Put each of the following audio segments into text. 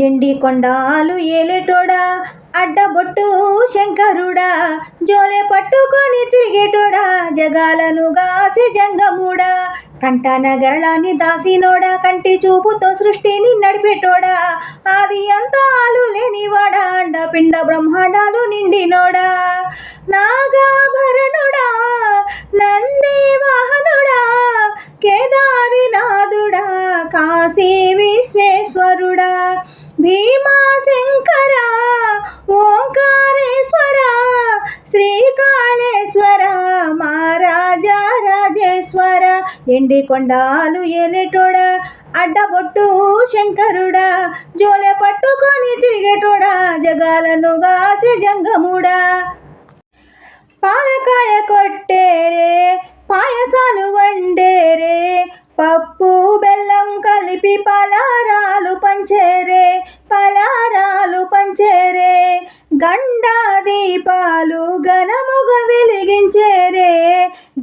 ఎండి కొండాలు ఏలేటోడా? అడ్డబొట్టు శంకరుడా? జోలే పట్టుకొని తిరిగేటోడా? జగాలను గాసి జంగముడా? కంట నగరళాన్ని దాసినోడా? కంటి చూపుతో సృష్టిని నడిపేటోడా? ఆది అంతాలు లేనివాడా? అండ పిండ బ్రహ్మాండాలు నిండినోడా? నాగాభరణుడా శంకరుడా భీమా శంకర ఓంకారేశ్వర శ్రీకాళేశ్వర మహారాజా రాజేశ్వర ఎండి కొండాలు ఎలెటోడ అడ్డబొట్టు శంకరుడా జోలె పట్టుకొని తిరిగేటోడా జగాలను గాసి జంగముడా. పాలకాయ దీపాలు ఘనముగ వెలిగించేరే.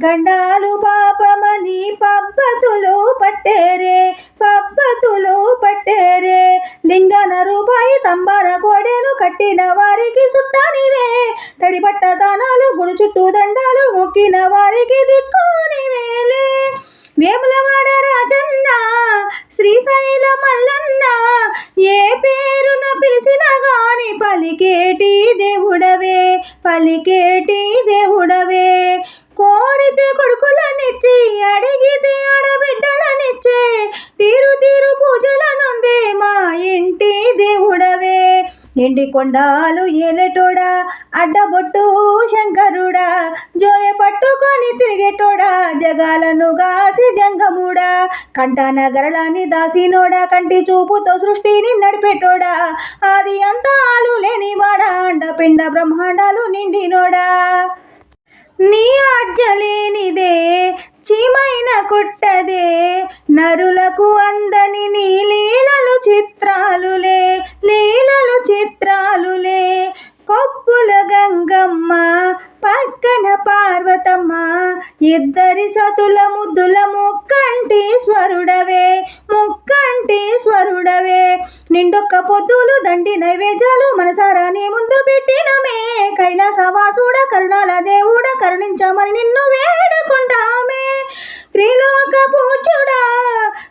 గండాలు పాపమని పబ్బతులు పట్టేరే. పబ్బతులు పట్టేరే. లింగన రూపాయి తంబాన కోడెను కట్టిన వారికి సుట్టానివే తడిపట్ట దానాలు గుడి చుట్టూ దండాలు మొక్కిన వారికి దిక్కునివేలే వేములవాడ రాజన్న శ్రీశైల మల్ల పలికేటి దేవుడవే పలికేటి దేవుడవే. కోరితే కొడుకులనిచ్చి అడిగితే ఆడబిడ్డలనిచ్చే తీరు తీరు పూజలనుందే మా ఇంటి దేవుడవే. ఎండి కొండాలు ఏలేటోడా అడ్డబొట్టు శంకరుడా జోయ పట్టుకొని తిరిగేటోడా? జగాలను గాసి జంగముడా. కంట నగరలాన్ని దాసినోడా? కంటి చూపుతో సృష్టిని నడిపేటోడా? ఆది అంతాలు లేనివాడా అండ పిండ బ్రహ్మాండాలు నిండినోడా? నీ ఆజ్ఞలేనిదే చీమైన కొట్టదే. నరులకు అందని నీ లీలలు చిత్త పార్వతమ్మ ఇద్దరి సతుల ముద్దుల ముక్కంటి స్వరుడవే ముక్కంటి స్వరుడవే నిండొక్క పొద్దులు దండి నైవేద్యాలు మనసారా నీ ముందు పెట్టినమే. కైలాసవాసుడ కరుణాల దేవుడ కరుణించమని నిన్ను వేడుకుంటామే. త్రిలోక పూచుడా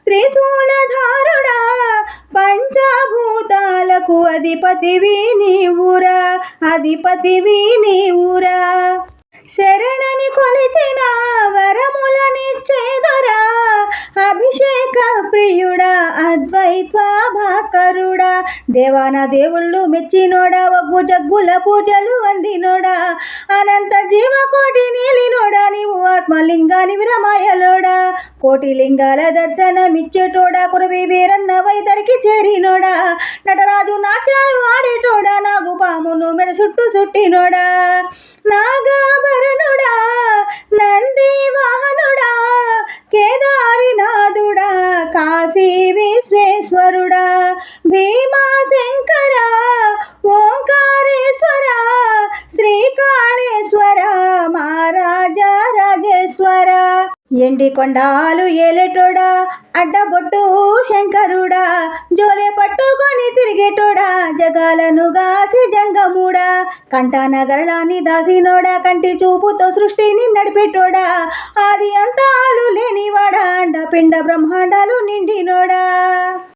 త్రిశూలధారుడా పంచభూతాలకు అధిపతివి నీవురా అధిపతివి నీవురా. శరణని కొలిచిన వరములనిచ్చేదరా అభిషేక ప్రియుడా అద్వైత భాస్కరుడా. దేవాన దేవుళ్ళు మెచ్చినోడా ఒగ్గు జగ్గుల పూజలు అందినోడా. అనంత జీవకోటిని ఆత్మలింగాని విరమాయలోడా? కోటి లింగాల దర్శనమిచ్చేటోడా? కురవి వీరన్న వైదరికి చేరినోడా? నటరాజు నాట్యాలు ఆడేటోడా? నాగు పామును మెడ చుట్టూ చుట్టినోడా? నాగాభరణుడా? నంది వాహనుడా కేదారినాథుడా? కాశీ విశ్వేశ్వరుడా? భీమాశంకర? ఓంకారేశ్వర? శ్రీకాళేశ్వర? మారా రాజేశ్వర ఎండి కొండాలు ఏలేటోడా అడ్డబొట్టు శంకరుడా జోలే పట్టుకొని తిరిగేటోడా జగాలను గాసి జంగముడా కంట దాసినోడా కంటి చూపుతో సృష్టిని నడిపెట్టోడా ఆది అంతాలు లేనివాడా అండ పిండ బ్రహ్మాండాలు నిండినోడా.